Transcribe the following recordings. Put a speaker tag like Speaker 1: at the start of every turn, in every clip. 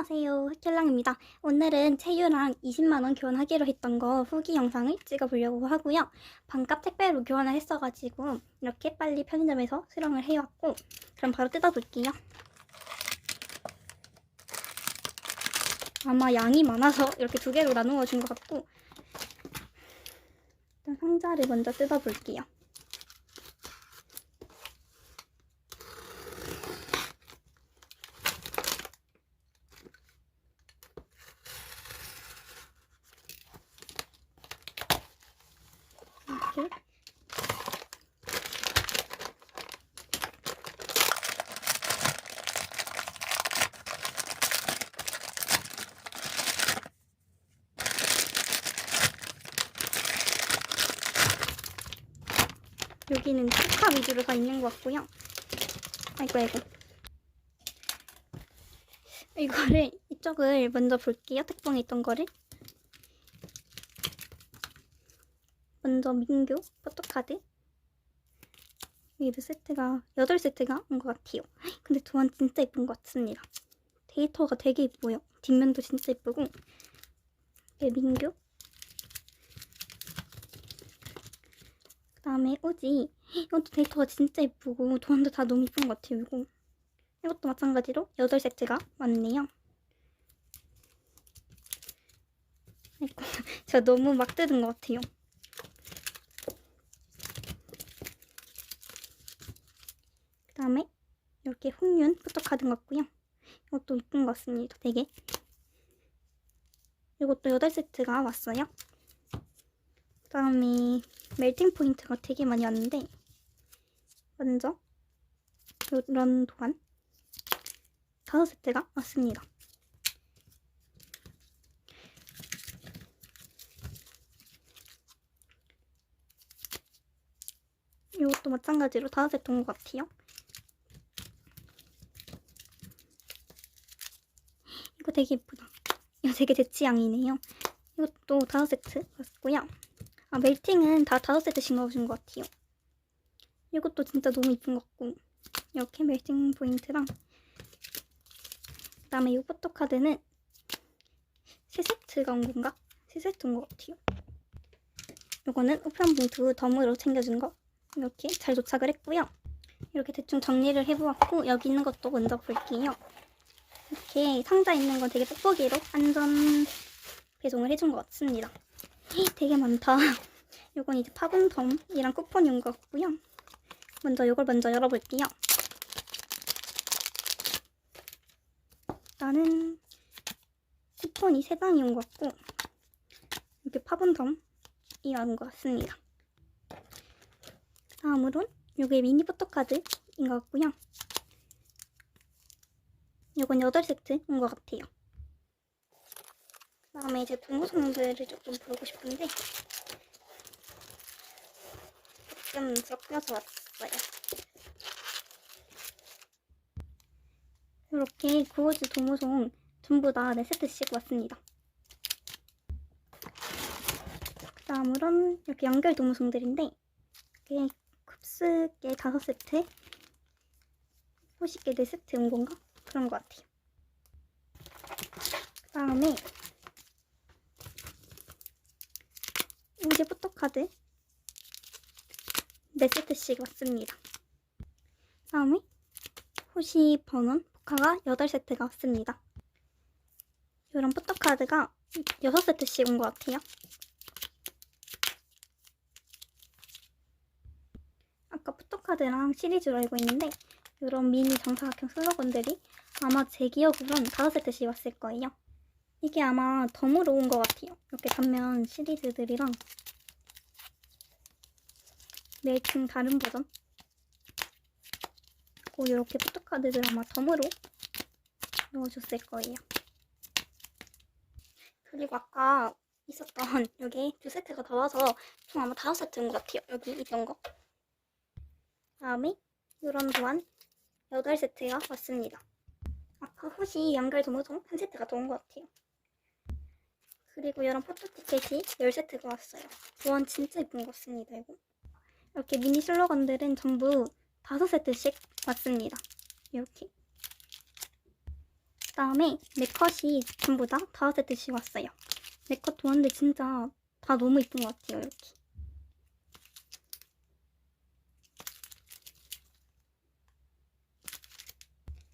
Speaker 1: 안녕하세요. 흑혈랑입니다. 오늘은 채유랑 20만원 교환하기로 했던 거 후기 영상을 찍어보려고 하고요. 반값 택배로 교환을 했어가지고 이렇게 빨리 편의점에서 수령을 해왔고 그럼 바로 뜯어볼게요. 아마 양이 많아서 이렇게 두 개로 나누어 준 것 같고 일단 상자를 먼저 뜯어볼게요. 이렇게 여기는 축하 위주로 다 있는 것 같고요. 아이고 아이고. 이거를 이쪽을 먼저 볼게요. 택봉에 있던 거를. 먼저 민규 포토카드. 몇 세트가 8세트가 온 것 같아요. 근데 도안 진짜 예쁜 것 같습니다. 데이터가 되게 예뻐요. 뒷면도 진짜 예쁘고. 네, 민규. 그 다음에 우지. 이것도 데이터가 진짜 예쁘고 도안도 다 너무 예쁜 것 같아요. 이거. 이것도 마찬가지로 8세트가 왔네요. 아이고, 제가 너무 막 뜯은 것 같아요. 다음에 이렇게 홍윤 포토카드 같고요. 이것도 이쁜 것 같습니다. 되게. 이것도 8세트가 왔어요. 그 다음에 멜팅 포인트가 되게 많이 왔는데 먼저 이런 도안 5세트가 왔습니다. 이것도 마찬가지로 5세트 온것 같아요. 이거 되게 예쁘다. 이거 되게 제 취향이네요. 이것도 다섯 세트 왔고요. 아, 멜팅은 다 다섯 세트씩 넣어준 것 같아요. 이것도 진짜 너무 예쁜 것 같고 이렇게 멜팅 포인트랑 그 다음에 이 포토 카드는 세 세트가 온 건가? 세 세트 온것 같아요. 이거는 우편 봉투 덤으로 챙겨준 거 이렇게 잘 도착을 했고요. 이렇게 대충 정리를 해보았고 여기 있는 것도 먼저 볼게요. 이렇게 상자 있는 건 되게 뽁뽁이로 안전 배송을 해준 것 같습니다. 되게 많다. 이건 이제 파분섬이랑 쿠폰이 온것 같고요. 먼저 이걸 먼저 열어볼게요. 나는 쿠폰이 3장이 온 것 같고 이렇게 파분섬이 온 것 같습니다. 다음으론 이게 미니 포토카드인 것 같고요. 이건 8세트 온것 같아요. 그 다음에 이제 동호성들을 조금 보고 싶은데 조금 섞여서 왔어요. 이렇게 구워즈 동호송 전부 다 4세트씩 왔습니다. 그 다음으론 이렇게 연결 동호송들인데 이렇게 쿱스게 5세트 호식게 4세트 온 건가? 그런 것 같아요. 그 다음에 우지 포토카드 4세트씩 왔습니다. 그 다음에 호시 번원 포카가 8세트가 왔습니다. 이런 포토카드가 6세트씩 온 것 같아요. 아까 포토카드랑 시리즈로 알고 있는데 이런 미니 정사각형 슬로건들이 아마 제 기억으론 5세트씩 왔을 거예요. 이게 아마 덤으로 온 것 같아요. 이렇게 단면 시리즈들이랑 매칭 다른 버전 그리고 이렇게 포토카드들 아마 덤으로 넣어줬을 거예요. 그리고 아까 있었던 여기 두 세트가 더 와서 총 아마 다섯 세트인 것 같아요. 여기 있던 거. 다음에 이런 도안 8세트가 왔습니다. 아까 혹시 연결 도무송 한 세트가 더 온 것 같아요. 그리고 이런 포토 티켓이 10세트가 왔어요. 도안 진짜 예쁜 것 같습니다, 이거. 이렇게 미니 슬로건들은 전부 5세트씩 왔습니다. 이렇게. 그 그다음에 내 컷이 전부 다 다섯 세트씩 왔어요. 내컷 좋았는데 진짜 다 너무 이쁜 것 같아요. 이렇게.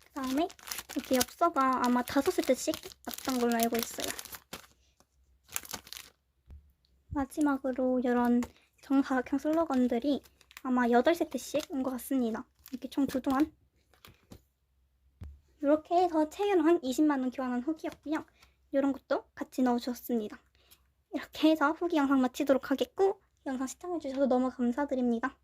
Speaker 1: 그 다음에 이렇게 엽서가 아마 다섯 세트씩 왔던 걸로 알고 있어요. 마지막으로 이런 정사각형 슬로건들이 아마 8세트씩 온 것 같습니다. 이렇게 총 두 동안. 이렇게 해서 한 20만원 교환한 후기였고요. 이런 것도 같이 넣어주었습니다. 이렇게 해서 후기 영상 마치도록 하겠고 영상 시청해주셔서 너무 감사드립니다.